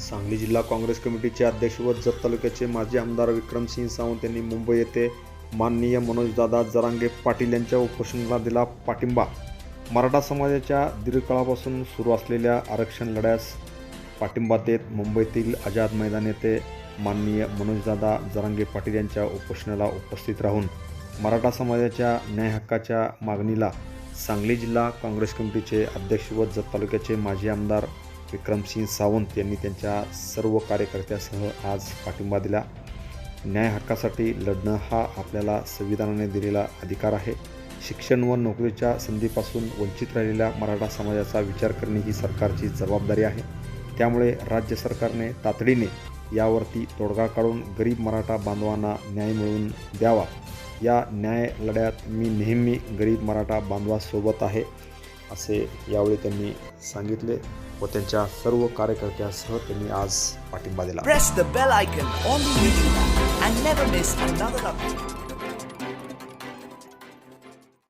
सांगली जिल्हा काँग्रेस कमिटीचे अध्यक्ष व जत तालुक्याचे माजी आमदार विक्रमसिंह सावंत यांनी मुंबई येथे माननीय मनोजदादा जरांगे पाटील यांच्या उपोषणाला दिला पाठिंबा. मराठा समाजाच्या दीर्घकाळापासून सुरू असलेल्या आरक्षण लढ्यास पाठिंबा देत मुंबईतील आझाद मैदान येथे माननीय मनोजदादा जरांगे पाटील यांच्या उपोषणाला उपस्थित राहून मराठा समाजाच्या न्याय हक्काच्या मागणीला सांगली जिल्हा काँग्रेस कमिटीचे अध्यक्ष व जत तालुक्याचे माजी आमदार विक्रमसिंह सावंत यांनी त्यांच्या सर्व कार्यकर्त्यासह आज पाठिंबा दिला. न्याय हक्कासाठी लढणं हा आपल्याला संविधानाने दिलेला अधिकार आहे. शिक्षण व नोकरीच्या संधीपासून वंचित राहिलेल्या मराठा समाजाचा विचार करणे ही सरकारची जबाबदारी आहे. त्यामुळे राज्य सरकारने तातडीने यावरती तोडगा काढून गरीब मराठा बांधवांना न्याय मिळवून द्यावा. या न्याय लढ्यात मी नेहमी गरीब मराठा बांधवासोबत आहे असे यावेळी त्यांनी सांगितले. व त्यांच्या सर्व कार्यकर्त्यासह त्यांनी आज पाठिंबा दिला.